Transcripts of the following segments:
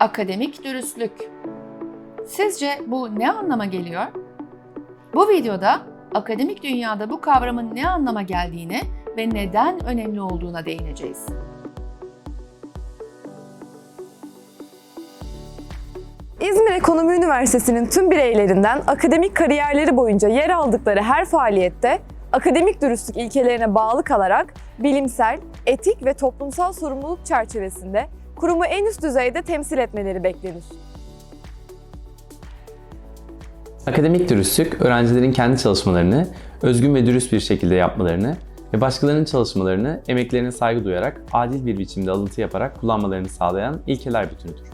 Akademik dürüstlük. Sizce bu ne anlama geliyor? Bu videoda akademik dünyada bu kavramın ne anlama geldiğine ve neden önemli olduğuna değineceğiz. İzmir Ekonomi Üniversitesi'nin tüm bireylerinden akademik kariyerleri boyunca yer aldıkları her faaliyette akademik dürüstlük ilkelerine bağlı kalarak bilimsel, etik ve toplumsal sorumluluk çerçevesinde kurumu en üst düzeyde temsil etmeleri beklenir. Akademik dürüstlük, öğrencilerin kendi çalışmalarını özgün ve dürüst bir şekilde yapmalarını ve başkalarının çalışmalarını emeklerine saygı duyarak adil bir biçimde alıntı yaparak kullanmalarını sağlayan ilkeler bütünüdür.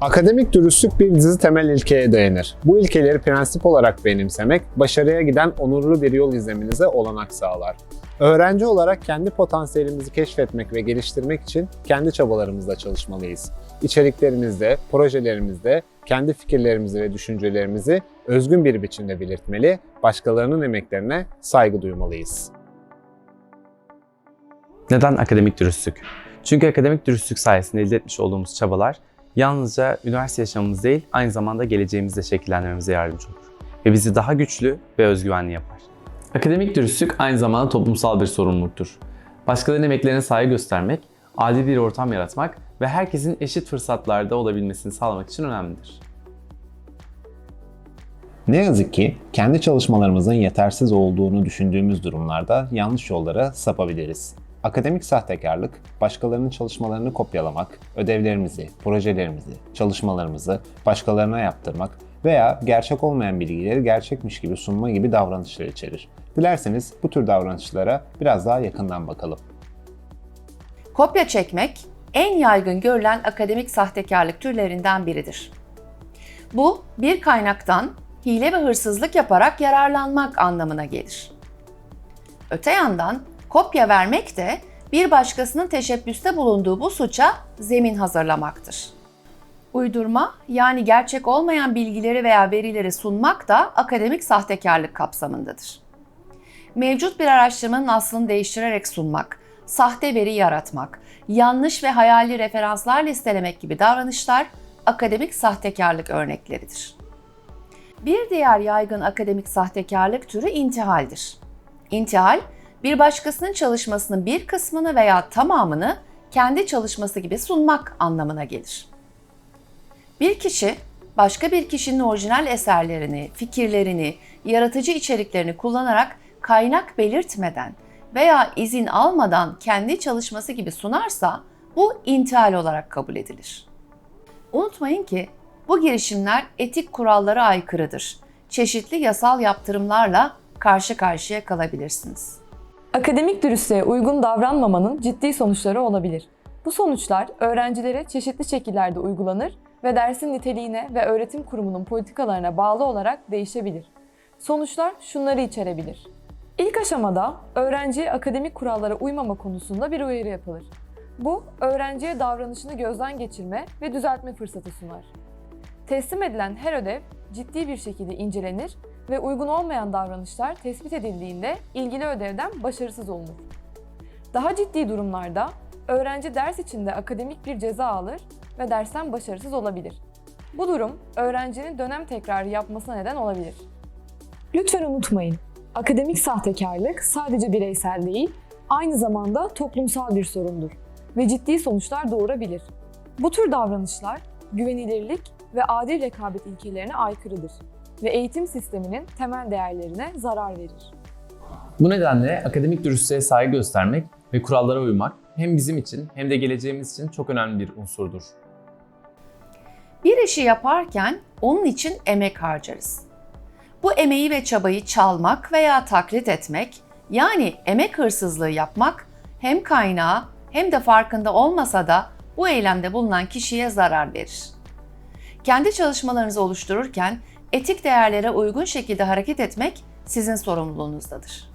Akademik dürüstlük bir dizi temel ilkeye dayanır. Bu ilkeleri prensip olarak benimsemek, başarıya giden onurlu bir yol izlemenize olanak sağlar. Öğrenci olarak kendi potansiyelimizi keşfetmek ve geliştirmek için kendi çabalarımızla çalışmalıyız. İçeriklerimizde, projelerimizde kendi fikirlerimizi ve düşüncelerimizi özgün bir biçimde belirtmeli, başkalarının emeklerine saygı duymalıyız. Neden akademik dürüstlük? Çünkü akademik dürüstlük sayesinde elde etmiş olduğumuz çabalar yalnızca üniversite yaşamımız değil, aynı zamanda geleceğimizde şekillendirmemize yardımcı olur. Ve bizi daha güçlü ve özgüvenli yapar. Akademik dürüstlük aynı zamanda toplumsal bir sorumluluktur. Başkalarının emeklerine saygı göstermek, adil bir ortam yaratmak ve herkesin eşit fırsatlarda olabilmesini sağlamak için önemlidir. Ne yazık ki kendi çalışmalarımızın yetersiz olduğunu düşündüğümüz durumlarda yanlış yollara sapabiliriz. Akademik sahtekarlık, başkalarının çalışmalarını kopyalamak, ödevlerimizi, projelerimizi, çalışmalarımızı başkalarına yaptırmak veya gerçek olmayan bilgileri gerçekmiş gibi sunma gibi davranışlar içerir. Dilerseniz bu tür davranışlara biraz daha yakından bakalım. Kopya çekmek en yaygın görülen akademik sahtekarlık türlerinden biridir. Bu bir kaynaktan hile ve hırsızlık yaparak yararlanmak anlamına gelir. Öte yandan kopya vermek de bir başkasının teşebbüste bulunduğu bu suça zemin hazırlamaktır. Uydurma yani gerçek olmayan bilgileri veya verileri sunmak da akademik sahtekarlık kapsamındadır. Mevcut bir araştırmanın aslını değiştirerek sunmak, sahte veri yaratmak, yanlış ve hayali referanslar listelemek gibi davranışlar akademik sahtekarlık örnekleridir. Bir diğer yaygın akademik sahtekarlık türü intihaldir. İntihal, bir başkasının çalışmasının bir kısmını veya tamamını kendi çalışması gibi sunmak anlamına gelir. Bir kişi başka bir kişinin orijinal eserlerini, fikirlerini, yaratıcı içeriklerini kullanarak kaynak belirtmeden veya izin almadan kendi çalışması gibi sunarsa bu intihal olarak kabul edilir. Unutmayın ki bu girişimler etik kurallara aykırıdır. Çeşitli yasal yaptırımlarla karşı karşıya kalabilirsiniz. Akademik dürüstlüğe uygun davranmamanın ciddi sonuçları olabilir. Bu sonuçlar öğrencilere çeşitli şekillerde uygulanır ve dersin niteliğine ve öğretim kurumunun politikalarına bağlı olarak değişebilir. Sonuçlar şunları içerebilir. İlk aşamada öğrenciye akademik kurallara uymama konusunda bir uyarı yapılır. Bu, öğrenciye davranışını gözden geçirme ve düzeltme fırsatı sunar. Teslim edilen her ödev ciddi bir şekilde incelenir ve uygun olmayan davranışlar tespit edildiğinde ilgili ödevden başarısız olunur. Daha ciddi durumlarda öğrenci ders içinde akademik bir ceza alır ve dersten başarısız olabilir. Bu durum öğrencinin dönem tekrarı yapmasına neden olabilir. Lütfen unutmayın, akademik sahtekarlık sadece bireysel değil, aynı zamanda toplumsal bir sorundur ve ciddi sonuçlar doğurabilir. Bu tür davranışlar güvenilirlik ve adil rekabet ilkelerine aykırıdır ve eğitim sisteminin temel değerlerine zarar verir. Bu nedenle akademik dürüstlüğe saygı göstermek ve kurallara uymak hem bizim için hem de geleceğimiz için çok önemli bir unsurdur. Bir işi yaparken onun için emek harcarız. Bu emeği ve çabayı çalmak veya taklit etmek, yani emek hırsızlığı yapmak hem kaynağı hem de farkında olmasa da bu eylemde bulunan kişiye zarar verir. Kendi çalışmalarınızı oluştururken etik değerlere uygun şekilde hareket etmek sizin sorumluluğunuzdadır.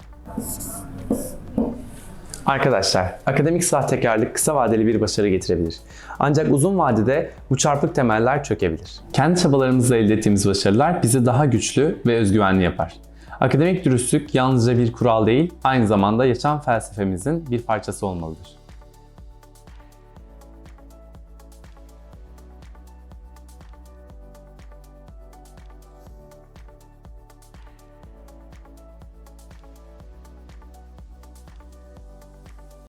Arkadaşlar, akademik sahtekarlık kısa vadeli bir başarı getirebilir. Ancak uzun vadede bu çarpık temeller çökebilir. Kendi çabalarımızla elde ettiğimiz başarılar bizi daha güçlü ve özgüvenli yapar. Akademik dürüstlük yalnızca bir kural değil, aynı zamanda yaşam felsefemizin bir parçası olmalıdır.